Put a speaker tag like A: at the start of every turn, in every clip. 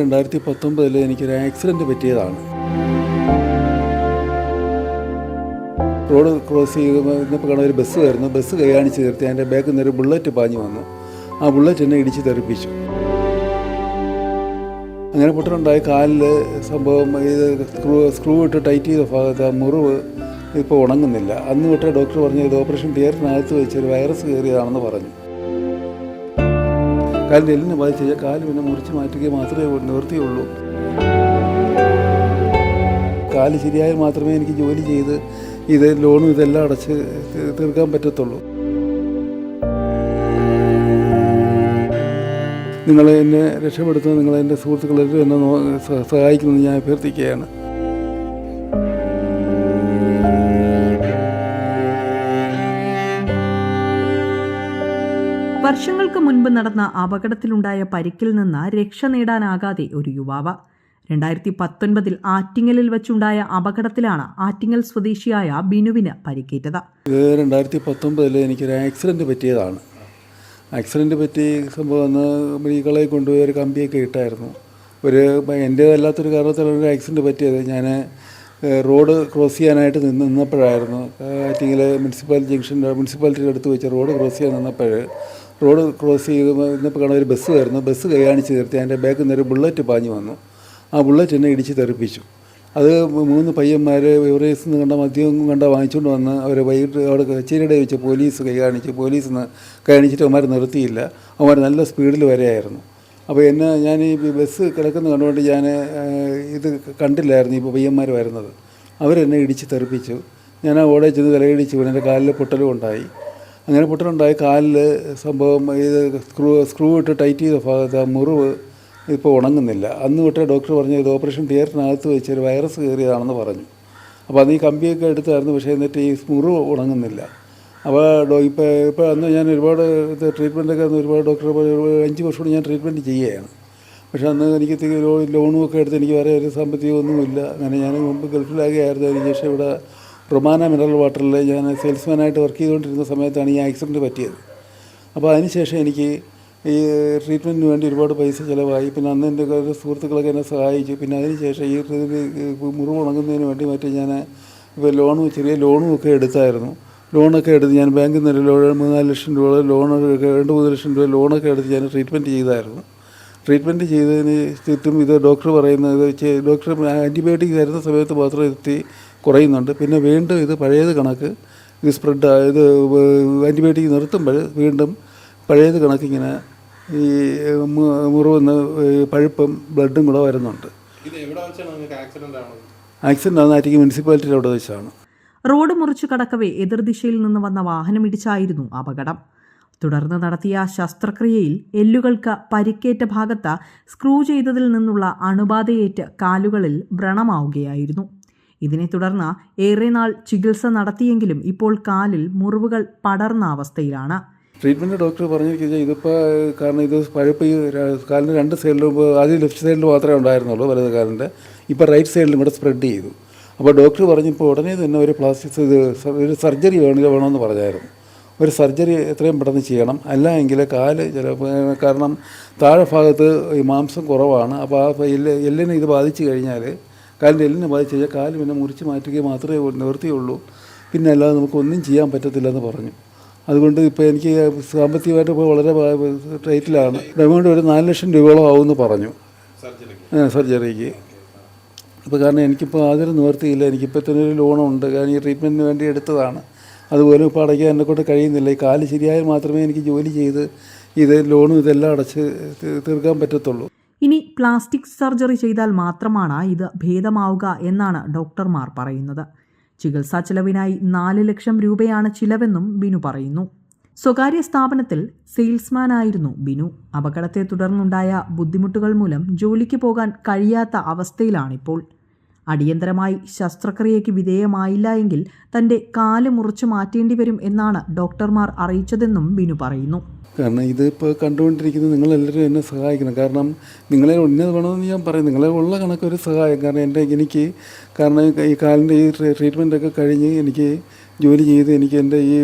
A: രണ്ടായിരത്തി പത്തൊമ്പതിൽ എനിക്കൊരു ആക്സിഡന്റ് പറ്റിയതാണ്. റോഡ് ക്രോസ് ചെയ്ത് ഇന്നിപ്പോൾ കാണാൻ ഒരു ബസ് വരുന്നു ബസ് കൈ കാണിച്ച് നിർത്തി അതിന്റെ ബാക്കിൽ നിന്നൊരു ബുള്ളറ്റ് പാഞ്ഞു വന്നു. ആ ബുള്ളറ്റ് എന്നെ ഇടിച്ച് തെറിപ്പിച്ചു. അങ്ങനെ പൊട്ടലുണ്ടായ കാലിൽ സംഭവം ഇത് സ്ക്രൂ സ്ക്രൂ ഇട്ട് ടൈറ്റ് ചെയ്ത ഭാഗത്ത് ആ മുറിവ് ഇപ്പോൾ ഉണങ്ങുന്നില്ല. അന്ന് തൊട്ടേ ഡോക്ടർ പറഞ്ഞു ഇത് ഓപ്പറേഷൻ തിയേറ്ററിനകത്ത് വെച്ച് ഒരു വൈറസ് കയറിയതാണെന്ന് പറഞ്ഞു. കാലിന്റെ എല്ലിന് ബാധിച്ച കാൽ പിന്നെ മുറിച്ച് മാറ്റുക മാത്രമേ നിവൃത്തിയുള്ളൂ. കാൽ ശരിയായാൽ മാത്രമേ എനിക്ക് ജോലി ചെയ്ത് ഇത് ലോണും ഇതെല്ലാം അടച്ച് തീർക്കാൻ പറ്റത്തുള്ളൂ. നിങ്ങൾ എന്നെ രക്ഷപ്പെടുത്തുന്ന നിങ്ങൾ എന്റെ സുഹൃത്തുക്കളെല്ലാം എന്നെ നോ- സ- സഹായിക്കുമെന്ന് ഞാൻ അഭ്യർത്ഥിക്കുകയാണ്.
B: വർഷങ്ങൾക്ക് മുൻപ് നടന്ന അപകടത്തിലുണ്ടായ പരിക്കിൽ നിന്ന് രക്ഷ നേടാനാകാതെ ഒരു യുവാവ്. രണ്ടായിരത്തി പത്തൊൻപതിൽ ആറ്റിങ്ങലിൽ വെച്ചുണ്ടായ അപകടത്തിലാണ് ആറ്റിങ്ങൽ സ്വദേശിയായ ബിനുവിന് പരിക്കേറ്റത്.
A: രണ്ടായിരത്തി പത്തൊമ്പതിൽ എനിക്കൊരു ആക്സിഡന്റ് പറ്റിയതാണ്. ആക്സിഡന്റ് പറ്റി സംഭവം അന്ന് കൊണ്ടുപോയി ഒരു കമ്പിയൊക്കെ ഇട്ടായിരുന്നു. ഒരു എന്റേതല്ലാത്തൊരു കാരണത്തിലാണ് ഒരു ആക്സിഡന്റ് പറ്റിയത്. ഞാൻ റോഡ് ക്രോസ് ചെയ്യാനായിട്ട് നിന്ന് നിന്നപ്പോഴായിരുന്നു. ആറ്റിങ്ങിൽ മുനിസിപ്പാലിറ്റി ജംഗ്ഷൻ മുനിസിപ്പാലിറ്റിയുടെ അടുത്ത് വെച്ച് റോഡ് ക്രോസ് ചെയ്യാൻ നിന്നപ്പോൾ റോഡ് ക്രോസ് ചെയ്ത് ഇന്നിപ്പോൾ കാണാൻ ഒരു ബസ് കയറുന്നു. ബസ് കൈകാണിച്ച് നിർത്തി അതിന്റെ ബാക്കിൽ നിന്നൊരു ബുള്ളറ്റ് പാഞ്ഞു വന്നു. ആ ബുള്ളറ്റ് എന്നെ ഇടിച്ച് തെറിപ്പിച്ചു. അത് മൂന്ന് പയ്യന്മാർ എവറേസ് നിന്ന് കണ്ട മദ്യം കണ്ട വാങ്ങിച്ചുകൊണ്ട് വന്ന് അവർ വൈകിട്ട് അവിടെ കച്ചേരിയുടെ വെച്ച് പോലീസ് കൈ കാണിച്ച് പോലീസ് കാണിച്ചിട്ട് അവന്മാർ നിർത്തിയില്ല. അവന്മാർ നല്ല സ്പീഡിൽ വരെയായിരുന്നു. അപ്പോൾ എന്നെ ഞാൻ ഈ ബസ് കിടക്കുന്ന കണ്ടുകൊണ്ട് ഞാൻ ഇത് കണ്ടില്ലായിരുന്നു ഇപ്പോൾ പയ്യന്മാർ വരുന്നത്. അവരെന്നെ ഇടിച്ച് തെറിപ്പിച്ചു. ഞാൻ ആ ഓടെ ചെന്ന് തലയിടിച്ച് വീണ് എന്റെ കാലിൽ പൊട്ടലും ഉണ്ടായി. അങ്ങനെ പൊട്ടലുണ്ടായി കാലിൽ സംഭവം ഇത് സ്ക്രൂ സ്ക്രൂ ഇട്ട് ടൈറ്റ് ചെയ്ത ഭാഗത്ത് ആ മുറിവ് ഇപ്പോൾ ഉണങ്ങുന്നില്ല. അന്ന് തൊട്ടേ ഡോക്ടർ പറഞ്ഞു ഇത് ഓപ്പറേഷൻ തിയേറ്ററിനകത്ത് വെച്ച് ഒരു വൈറസ് കയറിയതാണെന്ന് പറഞ്ഞു. അപ്പോൾ അന്ന് ഈ കമ്പിയൊക്കെ എടുത്തായിരുന്നു പക്ഷേ എന്നിട്ട് ഈ മുറിവ് ഉണങ്ങുന്നില്ല. അപ്പോൾ ഡോ ഇപ്പോൾ ഇപ്പോൾ അന്ന് ഞാൻ ഒരുപാട് ട്രീറ്റ്മെന്റൊക്കെ അന്ന് ഒരുപാട് ഡോക്ടറെ അഞ്ച് വർഷം ഞാൻ ട്രീറ്റ്മെന്റ് ചെയ്യുകയാണ്. പക്ഷേ അന്ന് എനിക്ക് ലോണും ഒക്കെ എടുത്ത് എനിക്ക് വേറെ ഒരു സാമ്പത്തികമൊന്നുമില്ല. അങ്ങനെ ഞാൻ മുമ്പ് ഗൾഫിലാകെ ആയിരുന്നു അതിന് ശേഷം ഇവിടെ റൊമാന മിനറൽ വാട്ടറിൽ ഞാൻ സെയിൽസ്മാനായിട്ട് വർക്ക് ചെയ്തുകൊണ്ടിരുന്ന സമയത്താണ് ഈ ആക്സിഡന്റ് പറ്റിയത്. അപ്പോൾ അതിനുശേഷം എനിക്ക് ഈ ട്രീറ്റ്മെന്റിന് വേണ്ടി ഒരുപാട് പൈസ ചിലവായി. പിന്നെ അന്ന് എന്റെ സുഹൃത്തുക്കളൊക്കെ എന്നെ സഹായിച്ചു. പിന്നെ അതിനുശേഷം ഈ മുറിവ് ഉണങ്ങുന്നതിന് വേണ്ടി മറ്റേ ഞാൻ ഇപ്പോൾ ലോണും ചെറിയ ലോണും ഒക്കെ എടുത്തായിരുന്നു. ലോണൊക്കെ എടുത്ത് ഞാൻ ബാങ്കിൽ നിന്ന് ലോൺ മൂന്നാൽ ലക്ഷം രൂപ ലോൺ രണ്ട് മൂന്ന് ലക്ഷം രൂപ ലോണൊക്കെ എടുത്ത് ഞാൻ ട്രീറ്റ്മെന്റ് ചെയ്തായിരുന്നു. ട്രീറ്റ്മെന്റ് ചെയ്തതിന് ചുറ്റും ഇത് ഡോക്ടർ പറയുന്നത് ഡോക്ടർ ആന്റിബയോട്ടിക് തരുന്ന സമയത്ത് മാത്രം എത്തി കുറയുന്നുണ്ട്. പിന്നെ വീണ്ടും ഇത് പഴയത് കണക്ക് ഇത് സ്പ്രെഡ് ഇത് ആന്റിബയോട്ടിക് നിർത്തുമ്പോൾ വീണ്ടും പഴയത് കണക്കിങ്ങനെ ഈ മുറിവെന്ന് പഴുപ്പും ബ്ലഡും കൂടെ വരുന്നുണ്ട്.
C: ആക്സിഡന്റ്
A: ആണെന്നായിരിക്കും മുനിസിപ്പാലിറ്റിയുടെ അവിടെ വെച്ചാണ്.
B: റോഡ് മുറിച്ചു കടക്കവേ എതിർദിശയിൽ നിന്ന് വന്ന വാഹനം ഇടിച്ചായിരുന്നു അപകടം. തുടർന്ന് നടത്തിയ ശസ്ത്രക്രിയയിൽ എല്ലുകൾക്ക് പരിക്കേറ്റ ഭാഗത്ത് സ്ക്രൂ ചെയ്തതിൽ നിന്നുള്ള അണുബാധയേറ്റ് കാലുകളിൽ വ്രണമാവുകയായിരുന്നു. ഇതിനെ തുടർന്ന് ഏറെ നാൾ ചികിത്സ നടത്തിയെങ്കിലും ഇപ്പോൾ കാലിൽ മുറിവുകൾ പടർന്ന അവസ്ഥയിലാണ്.
A: ട്രീറ്റ്മെന്റ് ഡോക്ടർ പറഞ്ഞിരിക്കുന്നത് ഇതിപ്പോൾ കാരണം ഇത് പഴയ കാലിന്റെ രണ്ട് സൈഡിലും ആദ്യം ലെഫ്റ്റ് സൈഡിൽ മാത്രമേ ഉണ്ടായിരുന്നുള്ളൂ വലത് കാലിന്റെ ഇപ്പോൾ റൈറ്റ് സൈഡിലും കൂടെ സ്പ്രെഡ് ചെയ്തു. അപ്പോൾ ഡോക്ടർ പറഞ്ഞപ്പോൾ ഉടനെ തന്നെ ഒരു പ്ലാസ്റ്റിക് ഇത് ഒരു സർജറി വേണമെങ്കിൽ വേണമെന്ന് പറഞ്ഞായിരുന്നു. ഒരു സർജറി എത്രയും പെട്ടെന്ന് ചെയ്യണം. അല്ല എങ്കിൽ കാൽ ചിലപ്പോൾ കാരണം താഴെ ഭാഗത്ത് മാംസം കുറവാണ്. അപ്പോൾ ആ എല്ല് എല്ലിനെ ഇത് ബാധിച്ചു കഴിഞ്ഞാൽ കാലിന്റെ എല്ലിനെ ബാധിച്ചു കഴിഞ്ഞാൽ കാൽ പിന്നെ മുറിച്ച് മാറ്റുക മാത്രമേ നിവർത്തിയുള്ളൂ. പിന്നെ അല്ലാതെ നമുക്കൊന്നും ചെയ്യാൻ പറ്റത്തില്ലെന്ന് പറഞ്ഞു. അതുകൊണ്ട് ഇപ്പോൾ എനിക്ക് സാമ്പത്തികമായിട്ട് ഇപ്പോൾ വളരെ ടൈറ്റിലാണ്. എമൗണ്ട് ഒരു നാല് ലക്ഷം രൂപയോളം ആവുമെന്ന് പറഞ്ഞു.
C: സർജറിക്ക്.
A: അപ്പോൾ കാരണം എനിക്കിപ്പോൾ ആദ്യം നിവർത്തിയില്ല. എനിക്കിപ്പോൾ തന്നെ ഒരു ലോണുണ്ട്. കാരണം ഈ ട്രീറ്റ്മെന്റിന് വേണ്ടി എടുത്തതാണ്. അതുപോലെ ഇപ്പോൾ അടയ്ക്കാൻ എന്നെക്കൊണ്ട് കഴിയുന്നില്ല. ഈ കാൽ ശരിയായാൽ മാത്രമേ എനിക്ക് ജോലി ചെയ്ത് ഇത് ലോണും ഇതെല്ലാം അടച്ച് തീർക്കാൻ പറ്റത്തുള്ളൂ.
B: ഇനി പ്ലാസ്റ്റിക് സർജറി ചെയ്താൽ മാത്രമാണ് ഇത് ഭേദമാവുക എന്നാണ് ഡോക്ടർമാർ പറയുന്നത്. ചികിത്സാ ചെലവിനായി നാല് ലക്ഷം രൂപയാണ് ചിലവെന്നും ബിനു പറയുന്നു. സ്വകാര്യ സ്ഥാപനത്തിൽ സെയിൽസ്മാനായിരുന്നു ബിനു. അപകടത്തെ തുടർന്നുണ്ടായ ബുദ്ധിമുട്ടുകൾ മൂലം ജോലിക്ക് പോകാൻ കഴിയാത്ത അവസ്ഥയിലാണിപ്പോൾ. അടിയന്തരമായി ശസ്ത്രക്രിയയ്ക്ക് വിധേയമായില്ല എങ്കിൽ തന്റെ കാൽ മുറിച്ചു മാറ്റേണ്ടി വരും എന്നാണ് ഡോക്ടർമാർ അറിയിച്ചതെന്നും ബിനു പറയുന്നു.
A: കാരണം ഇതിപ്പോൾ കണ്ടുകൊണ്ടിരിക്കുന്നത് നിങ്ങളെല്ലാവരും എന്നെ സഹായിക്കണം. കാരണം നിങ്ങളെ ഉന്നത് വേണമെന്ന് ഞാൻ പറയും. നിങ്ങളെ ഉള്ള കണക്കൊരു സഹായം. കാരണം എന്റെ എനിക്ക് കാരണം ഈ കാലിന്റെ ഈ ട്രീറ്റ്മെന്റൊക്കെ കഴിഞ്ഞ് എനിക്ക് ജോലി ചെയ്ത് എനിക്ക് എന്റെ ഈ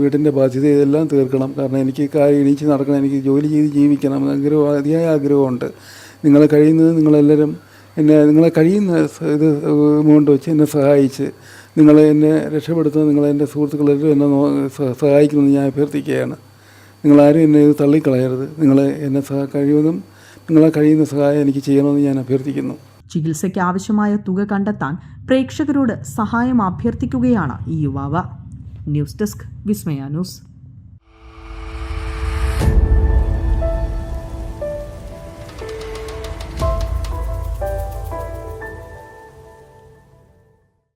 A: വീടിന്റെ ബാധ്യത ഇതെല്ലാം തീർക്കണം. കാരണം എനിക്ക് എണീച്ച് നടക്കണം. എനിക്ക് ജോലി ചെയ്ത് ജീവിക്കണം. ആഗ്രഹം അതിയായ ആഗ്രഹമുണ്ട്. നിങ്ങളെ കഴിയുന്നത് നിങ്ങളെല്ലാവരും എന്നെ നിങ്ങളെ കഴിയുന്ന ഇത് എമൗണ്ട് വെച്ച് എന്നെ സഹായിച്ച് നിങ്ങളെ എന്നെ രക്ഷപ്പെടുത്തുന്ന നിങ്ങളെ എന്റെ സുഹൃത്തുക്കളെല്ലാം എന്നെ സഹായിക്കുമെന്ന് ഞാൻ അഭ്യർത്ഥിക്കുകയാണ്. നിങ്ങളാരും എന്നെ ഇത് തള്ളിക്കളയരുത്. നിങ്ങൾ എന്നെ സഹ കഴിയുന്നതും നിങ്ങളെ കഴിയുന്ന സഹായം എനിക്ക് ചെയ്യണമെന്ന് ഞാൻ അഭ്യർത്ഥിക്കുന്നു.
B: ചികിത്സയ്ക്ക് ആവശ്യമായ തുക കണ്ടെത്താൻ പ്രേക്ഷകരോട് സഹായം അഭ്യർത്ഥിക്കുകയാണ് ഈ യുവാവ്. News desk Vismaya news.